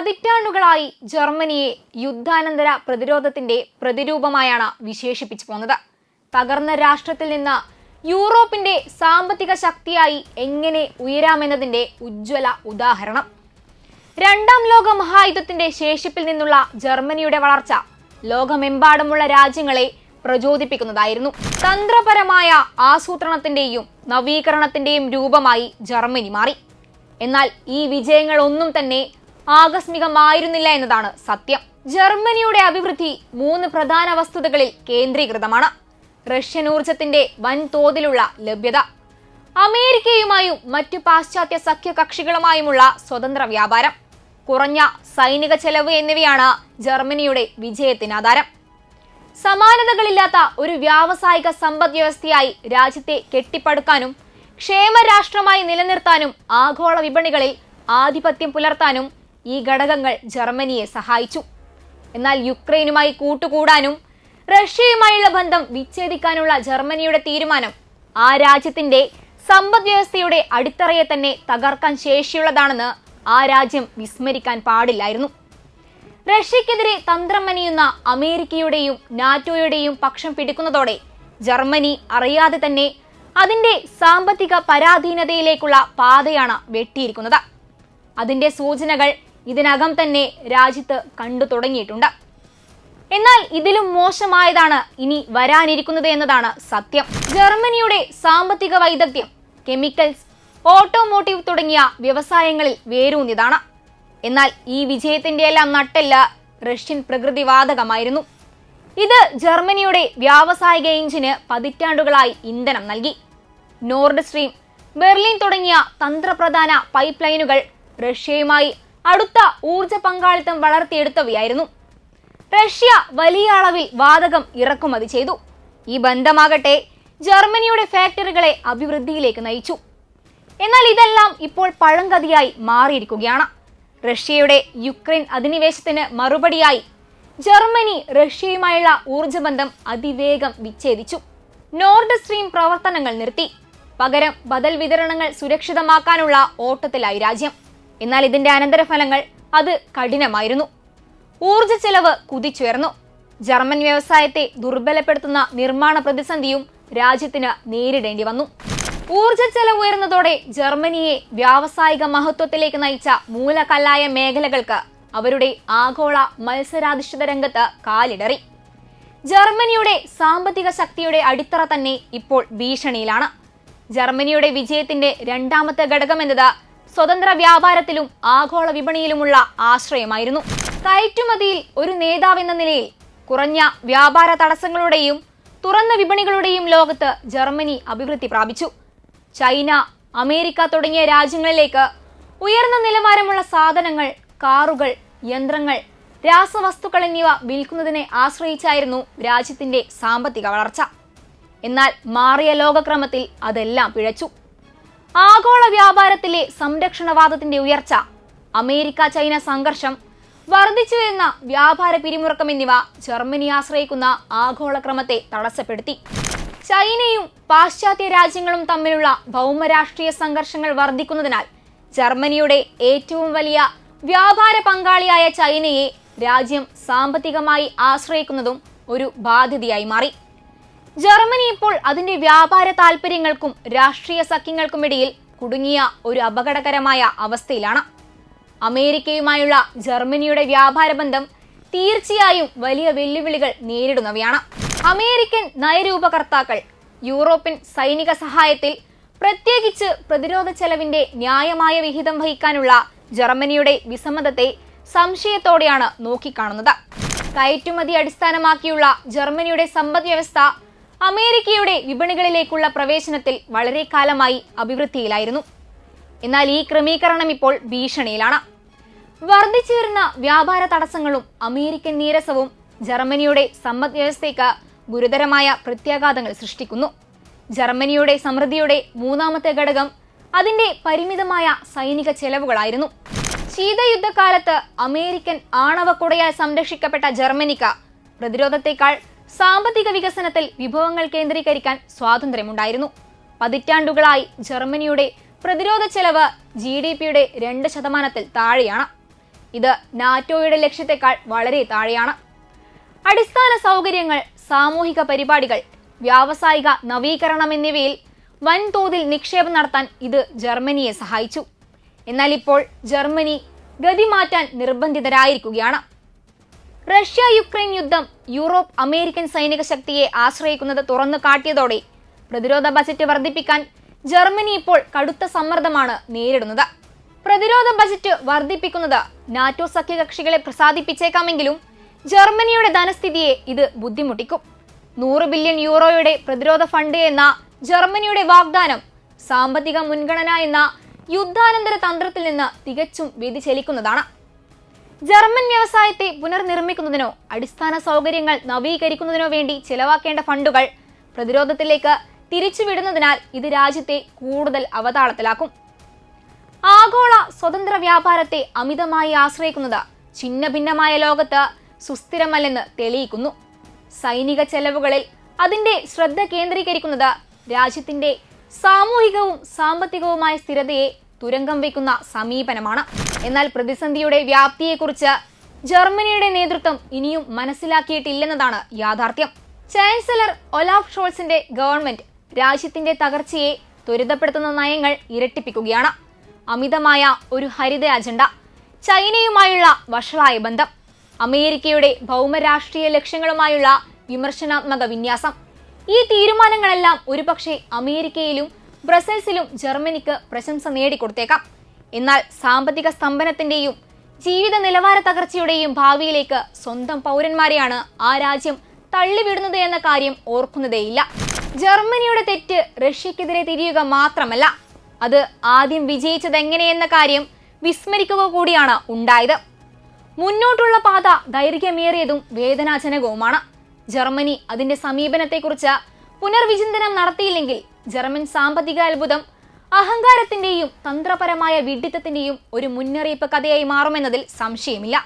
പതിറ്റാണ്ടുകളായി ജർമ്മനിയെ യുദ്ധാനന്തര പ്രതിരോധത്തിന്റെ പ്രതിരൂപമായാണ് വിശേഷിപ്പിച്ചു പോന്നത് തകർന്ന രാഷ്ട്രത്തിൽ നിന്ന് യൂറോപ്പിന്റെ സാമ്പത്തിക ശക്തിയായി എങ്ങനെ ഉയരാമെന്നതിന്റെ ഉജ്ജ്വല ഉദാഹരണം. രണ്ടാം ലോക മഹായുദ്ധത്തിന്റെ ശേഷിപ്പിൽ നിന്നുള്ള ജർമ്മനിയുടെ വളർച്ച ലോകമെമ്പാടുമുള്ള രാജ്യങ്ങളെ പ്രചോദിപ്പിക്കുന്നതായിരുന്നു. തന്ത്രപരമായ ആസൂത്രണത്തിന്റെയും നവീകരണത്തിന്റെയും രൂപമായി ജർമ്മനി മാറി. എന്നാൽ ഈ വിജയങ്ങളൊന്നും തന്നെ ആകസ്മികമായിരുന്നില്ല എന്നതാണ് സത്യം. ജർമ്മനിയുടെ അഭിവൃദ്ധി മൂന്ന് പ്രധാന വസ്തുതകളിൽ കേന്ദ്രീകൃതമാണ്. റഷ്യൻ ഊർജത്തിന്റെ വൻതോതിലുള്ള ലഭ്യത. അമേരിക്കയുമായും മറ്റു പാശ്ചാത്യ സഖ്യകക്ഷികളുമായുമുള്ള സ്വതന്ത്ര വ്യാപാരം. കുറഞ്ഞ സൈനിക ചെലവ് എന്നിവയാണ് ജർമ്മനിയുടെ വിജയത്തിന് ആധാരം സമാനതകളില്ലാത്ത ഒരു വ്യാവസായിക സമ്പദ് വ്യവസ്ഥയായി രാജ്യത്തെ കെട്ടിപ്പടുക്കാനും ക്ഷേമരാഷ്ട്രമായി നിലനിർത്താനും ആഗോള വിപണികളിൽ ആധിപത്യം പുലർത്താനും ഈ ഘടകങ്ങൾ ജർമ്മനിയെ സഹായിച്ചു. എന്നാൽ യുക്രൈനുമായി കൂട്ടുകൂടാനും റഷ്യയുമായുള്ള ബന്ധം വിച്ഛേദിക്കാനുള്ള ജർമ്മനിയുടെ തീരുമാനം ആ രാജ്യത്തിന്റെ സമ്പദ് വ്യവസ്ഥയുടെ അടിത്തറയെ തന്നെ തകർക്കാൻ ശേഷിയുള്ളതാണെന്ന് ആ രാജ്യം വിസ്മരിക്കാൻ പാടില്ലായിരുന്നു. റഷ്യക്കെതിരെ തന്ത്രം മെനയുന്ന അമേരിക്കയുടെയും നാറ്റോയുടെയും പക്ഷം പിടിക്കുന്നതോടെ ജർമ്മനി അറിയാതെ തന്നെ അതിന്റെ സാമ്പത്തിക പരാധീനതയിലേക്കുള്ള പാതയാണ് വെട്ടിയിരിക്കുന്നത്. അതിന്റെ സൂചനകൾ ഇതിനകം തന്നെ രാജ്യത്ത് കണ്ടു തുടങ്ങിയിട്ടുണ്ട്. എന്നാൽ ഇതിലും മോശമായതാണ് ഇനി വരാനിരിക്കുന്നത് എന്നതാണ് സത്യം. ജർമ്മനിയുടെ സാമ്പത്തിക വൈദഗ്ധ്യം കെമിക്കൽസ് ഓട്ടോമോട്ടീവ് തുടങ്ങിയ വ്യവസായങ്ങളിൽ വേരൂന്നിയതാണ്. എന്നാൽ ഈ വിജയത്തിന്റെ എല്ലാം നട്ടല്ല റഷ്യൻ പ്രകൃതിവാതകമായിരുന്നു ഇത് ജർമ്മനിയുടെ വ്യാവസായിക എഞ്ചിന് പതിറ്റാണ്ടുകളായി ഇന്ധനം നൽകി. നോർഡ് സ്ട്രീം ബെർലിൻ തുടങ്ങിയ തന്ത്രപ്രധാന പൈപ്പ് ലൈനുകൾ റഷ്യയുമായി അടുത്ത ഊർജ പങ്കാളിത്തം വളർത്തിയെടുത്തവയായിരുന്നു. റഷ്യ വലിയ അളവിൽ വാതകം ഇറക്കുമതി ചെയ്തു. ഈ ബന്ധമാകട്ടെ ജർമ്മനിയുടെ ഫാക്ടറികളെ അഭിവൃദ്ധിയിലേക്ക് നയിച്ചു. എന്നാൽ ഇതെല്ലാം ഇപ്പോൾ പഴങ്കതിയായി മാറിയിരിക്കുകയാണ്. റഷ്യയുടെ യുക്രൈൻ അധിനിവേശത്തിന് മറുപടിയായി ജർമ്മനി റഷ്യയുമായുള്ള ഊർജബന്ധം അതിവേഗം വിച്ഛേദിച്ചു. നോർഡ് സ്ട്രീം പ്രവർത്തനങ്ങൾ നിർത്തി. പകരം ബദൽ വിതരണങ്ങൾ സുരക്ഷിതമാക്കാനുള്ള ഓട്ടത്തിലായി രാജ്യം. എന്നാൽ ഇതിന്റെ അനന്തരഫലങ്ങൾ അത് കഠിനമായിരുന്നു. ഊർജ ചെലവ് കുതിച്ചുയർന്നു. ജർമ്മൻ വ്യവസായത്തെ ദുർബലപ്പെടുത്തുന്ന നിർമ്മാണ പ്രതിസന്ധിയും രാജ്യത്തിന് നേരിടേണ്ടി വന്നു. ഊർജ ചെലവ് ഉയർന്നതോടെ ജർമ്മനിയെ വ്യാവസായിക മഹത്വത്തിലേക്ക് നയിച്ച മൂലകല്ലായ മേഖലകൾക്ക് അവരുടെ ആഗോള മത്സരാധിഷ്ഠിത രംഗത്ത് കാലിടറി. ജർമ്മനിയുടെ സാമ്പത്തിക ശക്തിയുടെ അടിത്തറ തന്നെ ഇപ്പോൾ ഭീഷണിയിലാണ്. ജർമ്മനിയുടെ വിജയത്തിന്റെ രണ്ടാമത്തെ ഘടകമെന്നത് സ്വതന്ത്ര വ്യാപാരത്തിലും ആഗോള വിപണിയിലുമുള്ള ആശ്രയമായിരുന്നു. കയറ്റുമതിയിൽ ഒരു നേതാവെന്ന നിലയിൽ കുറഞ്ഞ വ്യാപാര തടസ്സങ്ങളുടെയും തുറന്ന വിപണികളുടെയും ലോകത്ത് ജർമ്മനി അഭിവൃദ്ധി പ്രാപിച്ചു. ചൈന അമേരിക്ക തുടങ്ങിയ രാജ്യങ്ങളിലേക്ക് ഉയർന്ന നിലവാരമുള്ള സാധനങ്ങൾ കാറുകൾ യന്ത്രങ്ങൾ രാസവസ്തുക്കൾ എന്നിവ വിൽക്കുന്നതിനെ ആശ്രയിച്ചായിരുന്നു രാജ്യത്തിന്റെ സാമ്പത്തിക വളർച്ച. എന്നാൽ മാറിയ ലോകക്രമത്തിൽ അതെല്ലാം പിഴച്ചു. ആഗോള വ്യാപാരത്തിലെ സംരക്ഷണവാദത്തിന്റെ ഉയർച്ച അമേരിക്ക ചൈന സംഘർഷം വർദ്ധിച്ചു വരുന്ന വ്യാപാര പിരിമുറുക്കം എന്നിവ ജർമ്മനി ആശ്രയിക്കുന്ന ആഗോളക്രമത്തെ തടസ്സപ്പെടുത്തി. ചൈനയും പാശ്ചാത്യ രാജ്യങ്ങളും തമ്മിലുള്ള ഭൗമരാഷ്ട്രീയ സംഘർഷങ്ങൾ വർദ്ധിക്കുന്നതിനാൽ ജർമ്മനിയുടെ ഏറ്റവും വലിയ വ്യാപാര പങ്കാളിയായ ചൈനയെ രാജ്യം സാമ്പത്തികമായി ആശ്രയിക്കുന്നതും ഒരു ബാധ്യതയായി മാറി. ജർമ്മനി ഇപ്പോൾ അതിന്റെ വ്യാപാര താൽപര്യങ്ങൾക്കും രാഷ്ട്രീയ സഖ്യങ്ങൾക്കുമിടയിൽ കുടുങ്ങിയ ഒരു അപകടകരമായ അവസ്ഥയിലാണ്. അമേരിക്കയുമായുള്ള ജർമ്മനിയുടെ വ്യാപാര ബന്ധം തീർച്ചയായും വലിയ വെല്ലുവിളികൾ നേരിടുന്നവയാണ്. അമേരിക്കൻ നയരൂപകർത്താക്കൾ യൂറോപ്യൻ സൈനിക സഹായത്തിൽ പ്രത്യേകിച്ച് പ്രതിരോധ ചെലവിന്റെ ന്യായമായ വിഹിതം വഹിക്കാനുള്ള ജർമ്മനിയുടെ വിസമ്മതത്തെ സംശയത്തോടെയാണ് നോക്കിക്കാണുന്നത്. കയറ്റുമതി അടിസ്ഥാനമാക്കിയുള്ള ജർമ്മനിയുടെ സമ്പദ് വ്യവസ്ഥ അമേരിക്കയുടെ വിപണികളിലേക്കുള്ള പ്രവേശനത്തിൽ വളരെ കാലമായി അഭിവൃദ്ധിയിലായിരുന്നു. എന്നാൽ ഈ ക്രമീകരണം ഇപ്പോൾ ഭീഷണിയിലാണ്. വർദ്ധിച്ചു വരുന്ന വ്യാപാര തടസ്സങ്ങളും അമേരിക്കൻ നീരസവും ജർമ്മനിയുടെ സമ്പദ് വ്യവസ്ഥയ്ക്ക് ഗുരുതരമായ പ്രത്യാഘാതങ്ങൾ സൃഷ്ടിക്കുന്നു. ജർമ്മനിയുടെ സമൃദ്ധിയുടെ മൂന്നാമത്തെ ഘടകം അതിന്റെ പരിമിതമായ സൈനിക ചെലവുകളായിരുന്നു. ശീതയുദ്ധകാലത്ത് അമേരിക്കൻ ആണവക്കുടയാൽ സംരക്ഷിക്കപ്പെട്ട ജർമ്മനിക്ക് പ്രതിരോധത്തെക്കാൾ സാമ്പത്തിക വികസനത്തിൽ വിഭവങ്ങൾ കേന്ദ്രീകരിക്കാൻ സ്വാതന്ത്ര്യമുണ്ടായിരുന്നു. പതിറ്റാണ്ടുകളായി ജർമ്മനിയുടെ പ്രതിരോധ ചെലവ് ജി ഡി പിയുടെ രണ്ട് ശതമാനത്തിൽ താഴെയാണ്. ഇത് നാറ്റോയുടെ ലക്ഷ്യത്തെക്കാൾ വളരെ താഴെയാണ്. അടിസ്ഥാന സൗകര്യങ്ങൾ സാമൂഹിക പരിപാടികൾ വ്യാവസായിക നവീകരണം എന്നിവയിൽ വൻതോതിൽ നിക്ഷേപം നടത്താൻ ഇത് ജർമ്മനിയെ സഹായിച്ചു. എന്നാൽ ഇപ്പോൾ ജർമ്മനി ഗതി മാറ്റാൻ നിർബന്ധിതരായിരിക്കുകയാണ്. റഷ്യ യുക്രൈൻ യുദ്ധം യൂറോപ്പ് അമേരിക്കൻ സൈനിക ശക്തിയെ ആശ്രയിക്കുന്നത് തുറന്നു കാട്ടിയതോടെ പ്രതിരോധ ബജറ്റ് വർദ്ധിപ്പിക്കാൻ ജർമ്മനി ഇപ്പോൾ കടുത്ത സമ്മർദ്ദമാണ് നേരിടുന്നത്. പ്രതിരോധ ബജറ്റ് വർദ്ധിപ്പിക്കുന്നത് നാറ്റോ സഖ്യകക്ഷികളെ പ്രസാദിപ്പിച്ചേക്കാമെങ്കിലും ജർമ്മനിയുടെ ധനസ്ഥിതിയെ ഇത് ബുദ്ധിമുട്ടിക്കും. നൂറ് ബില്യൺ യൂറോയുടെ പ്രതിരോധ ഫണ്ട് എന്ന ജർമ്മനിയുടെ വാഗ്ദാനം സാമ്പത്തിക മുൻഗണന എന്ന യുദ്ധാനന്തര തന്ത്രത്തിൽ നിന്ന് തികച്ചും വ്യതിചലിക്കുന്നതാണ്. ജർമ്മൻ വ്യവസായത്തെ പുനർനിർമ്മിക്കുന്നതിനോ അടിസ്ഥാന സൗകര്യങ്ങൾ നവീകരിക്കുന്നതിനോ വേണ്ടി ചിലവാക്കേണ്ട ഫണ്ടുകൾ പ്രതിരോധത്തിലേക്ക് തിരിച്ചുവിടുന്നതിനാൽ ഇത് രാജ്യത്തെ കൂടുതൽ അവതാളത്തിലാക്കും. ആഗോള സ്വതന്ത്ര വ്യാപാരത്തെ അമിതമായി ആശ്രയിക്കുന്നത് ഛിന്ന ഭിന്നമായ ലോകത്ത് സുസ്ഥിരമല്ലെന്ന് തെളിയിക്കുന്നു. സൈനിക ചെലവുകളിൽ അതിന്റെ ശ്രദ്ധ കേന്ദ്രീകരിക്കുന്നത് രാജ്യത്തിന്റെ സാമൂഹികവും സാമ്പത്തികവുമായ സ്ഥിരതയെ തുരങ്കം വയ്ക്കുന്ന സമീപനമാണ്. എന്നാൽ പ്രതിസന്ധിയുടെ വ്യാപ്തിയെക്കുറിച്ച് ജർമ്മനിയുടെ നേതൃത്വം ഇനിയും മനസ്സിലാക്കിയിട്ടില്ലെന്നതാണ് യാഥാർത്ഥ്യം. ചാൻസലർ ഒലാഫ് ഷോൾസിന്റെ ഗവൺമെന്റ് രാജ്യത്തിന്റെ തകർച്ചയെ ത്വരിതപ്പെടുത്തുന്ന നയങ്ങൾ ഇരട്ടിപ്പിക്കുകയാണ്. അമിതമായ ഒരു ഹരിത അജണ്ട ചൈനയുമായുള്ള വഷളായ ബന്ധം അമേരിക്കയുടെ ഭൗമരാഷ്ട്രീയ ലക്ഷ്യങ്ങളുമായുള്ള വിമർശനാത്മക വിന്യാസം. ഈ തീരുമാനങ്ങളെല്ലാം ഒരുപക്ഷെ അമേരിക്കയിലും ബ്രസൽസിലും ജർമ്മനിക്ക് പ്രശംസ നേടിക്കൊടുത്തേക്കാം. എന്നാൽ സാമ്പത്തിക സ്തംഭനത്തിന്റെയും ജീവിത നിലവാര തകർച്ചയുടെയും ഭാവിയിലേക്ക് സ്വന്തം പൗരന്മാരെയാണ് ആ രാജ്യം തള്ളിവിടുന്നത് എന്ന കാര്യം ഓർക്കുന്നതേയില്ല. ജർമ്മനിയുടെ തെറ്റ് റഷ്യക്കെതിരെ തിരിയുക മാത്രമല്ല അത് ആദ്യം വിജയിച്ചത് എങ്ങനെയെന്ന കാര്യം വിസ്മരിക്കുക കൂടിയാണ് ഉണ്ടായത്. മുന്നോട്ടുള്ള പാത ദൈർഘ്യമേറിയതും വേദനാജനകവുമാണ്. ജർമ്മനി അതിന്റെ സമീപനത്തെക്കുറിച്ച് പുനർവിചിന്തനം നടത്തിയില്ലെങ്കിൽ ജർമ്മൻ സാമ്പത്തിക അത്ഭുതം അഹങ്കാരത്തിന്റെയും തന്ത്രപരമായ വിഡിത്തത്തിന്റെയും ഒരു മുന്നറിയിപ്പ് കഥയായി മാറുമെന്നതിൽ സംശയമില്ല.